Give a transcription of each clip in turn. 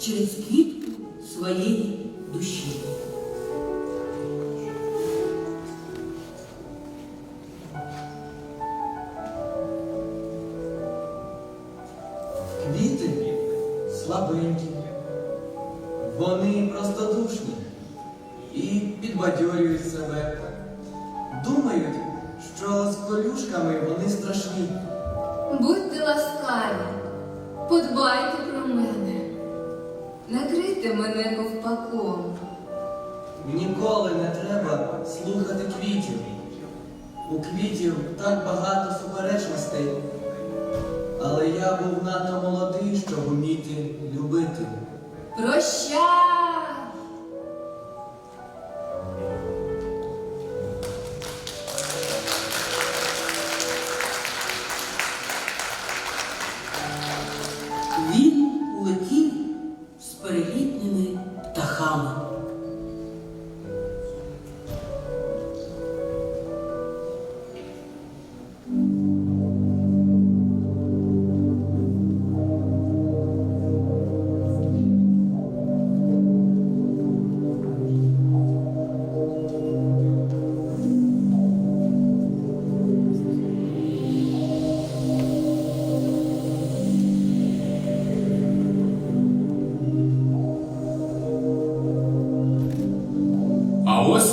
через квітку своєї душі. Квіти слабенькі, вони простодушні і підбадьорюють себе. Думають, що з колюшками вони страшні. Будьте ласкаві, подбайте накрийте мене ковпаком. Ніколи не треба слухати квітів. У квітів так багато суперечностей. Але я був надто молодий, щоб уміти любити. Прощай!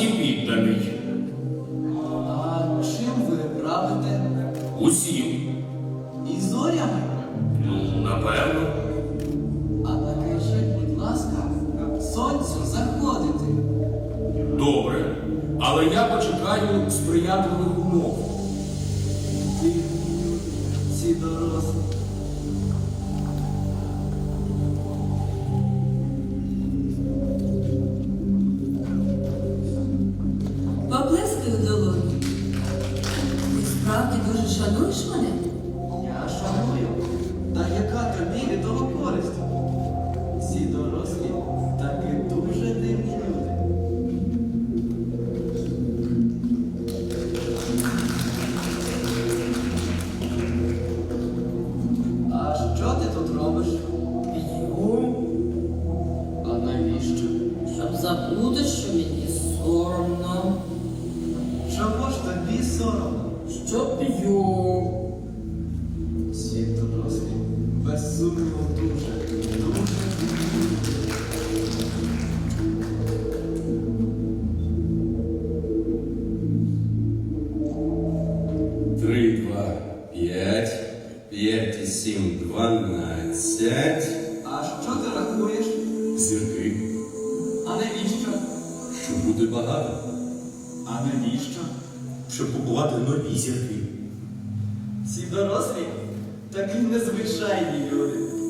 І підданий. А чим ви правите? Усім. І зорями? Ну, напевно. А накажіть, будь ласка, сонцю заходити. Добре. Але я почекаю сприятливих щоб нові зірки. Ці дорослі такі незвичайні люди.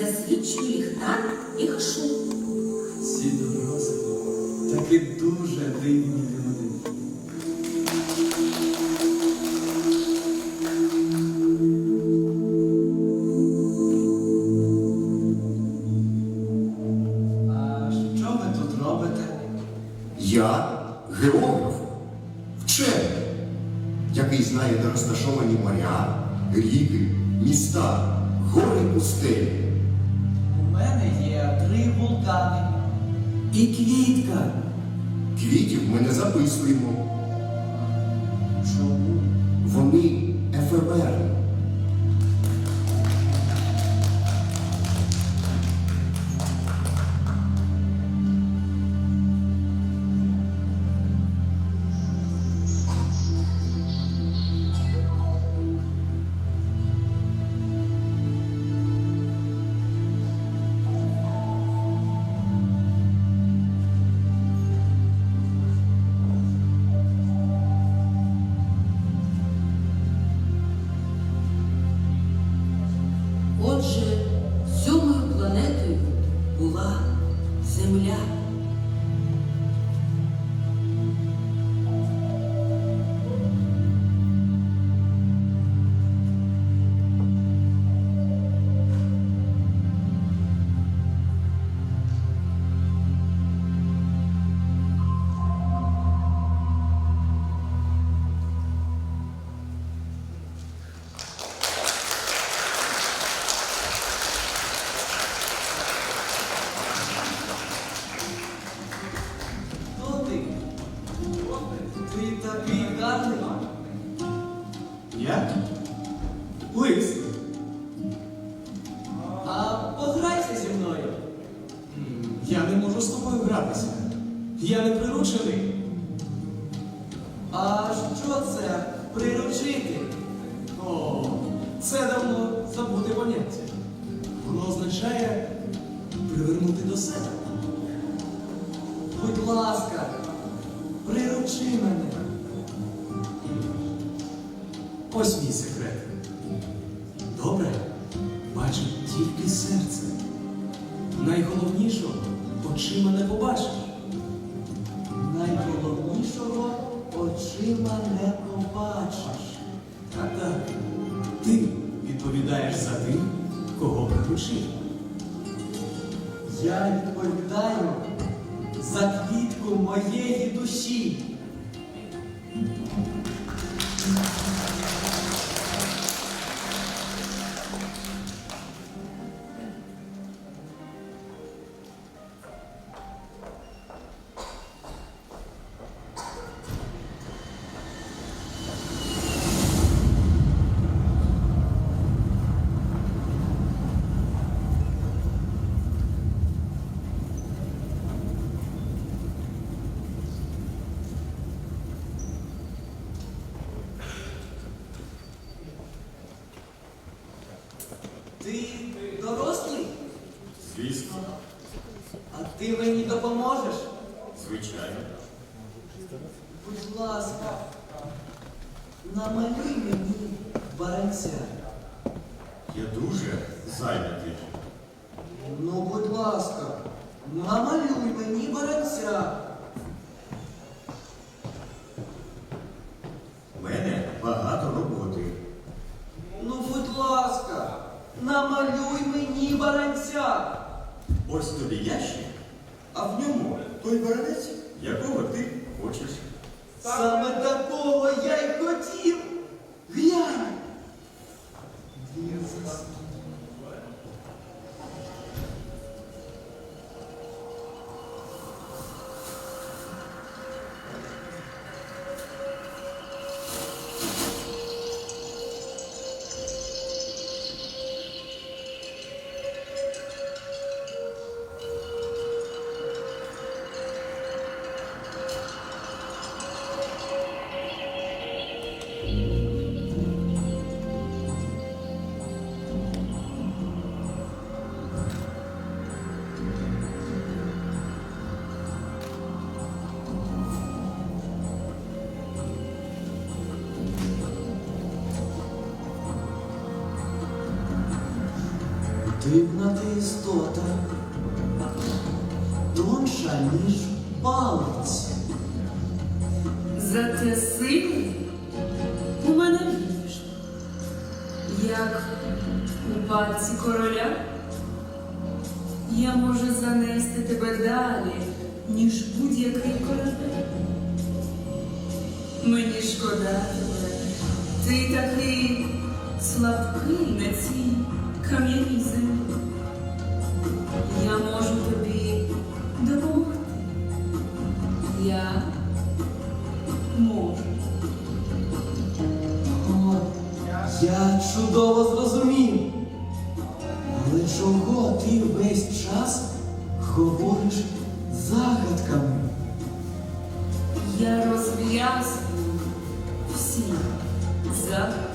Я засвідчую ліхтар і гашу. Ці дорослі такі дуже дивні люди. А що ви тут робите? Я географ, вчений, який знає, де розташовані моря, ріки, міста, гори пустелі. Три вулкани. І квітка. Квітів ми не записуємо. Чому? Вони ефемерні. Отже, Я не можу з тобою гратися. Я не приручений. А що це приручити? О, це давно забуте поняття. Воно означає привернути до себе. Будь ласка, приручи мене. Ось мій секрет. Добре бачить тільки серце. Найголовнішого очима не побачиш. Найголовнішого очима не побачиш. Так, так. Ти відповідаєш за тих, кого приручив. Я відповідаю за квітку моєї душі. Будь ласка, намалюй мені баранця. Я дуже зайнятий. Ну, будь ласка, намалюй мені баранця. У мене багато роботи. Ну, будь ласка, намалюй мені баранця. Ось тобі ящик, а в ньому той баранець, якого ти хочеш. Саме такого я й хотів. Глянь. Дивись. Дивна ти істота, тонша, ніж палець. Зате сильний у мене вірш, як у пальці короля. Я можу занести тебе далі, ніж будь-який корабель. Мені шкода тебе, ти такий слабкий на цій кам'яній землі. Я можу тобі допомогти. Я можу. О, я чудово зрозумів. Але чого ти весь час говориш загадками? Я розв'язую всі загадки.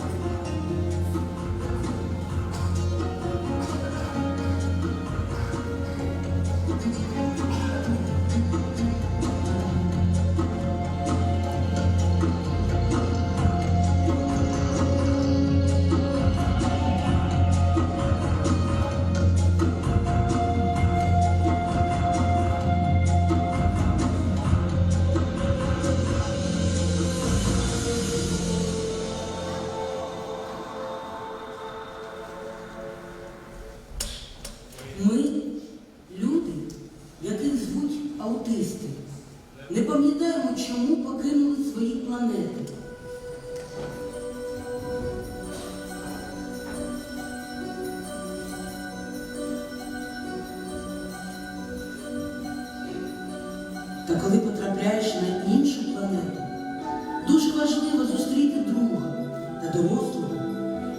Та коли потрапляєш на іншу планету, дуже важливо зустріти друга та дорослого,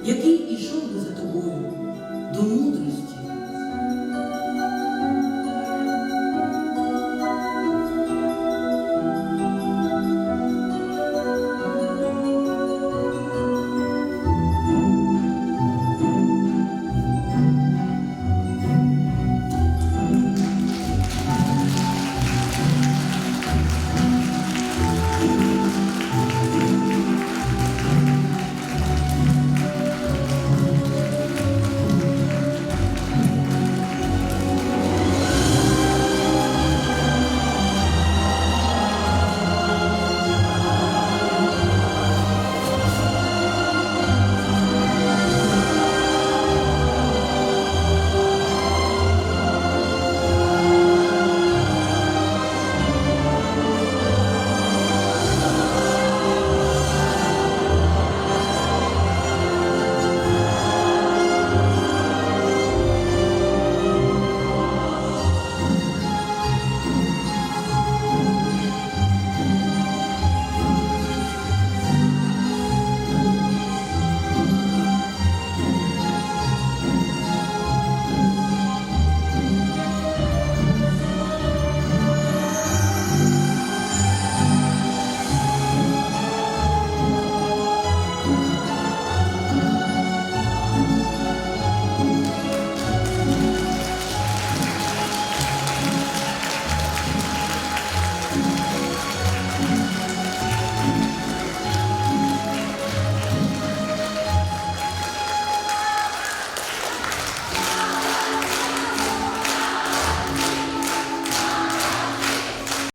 який ішов би за тобою до мудрості,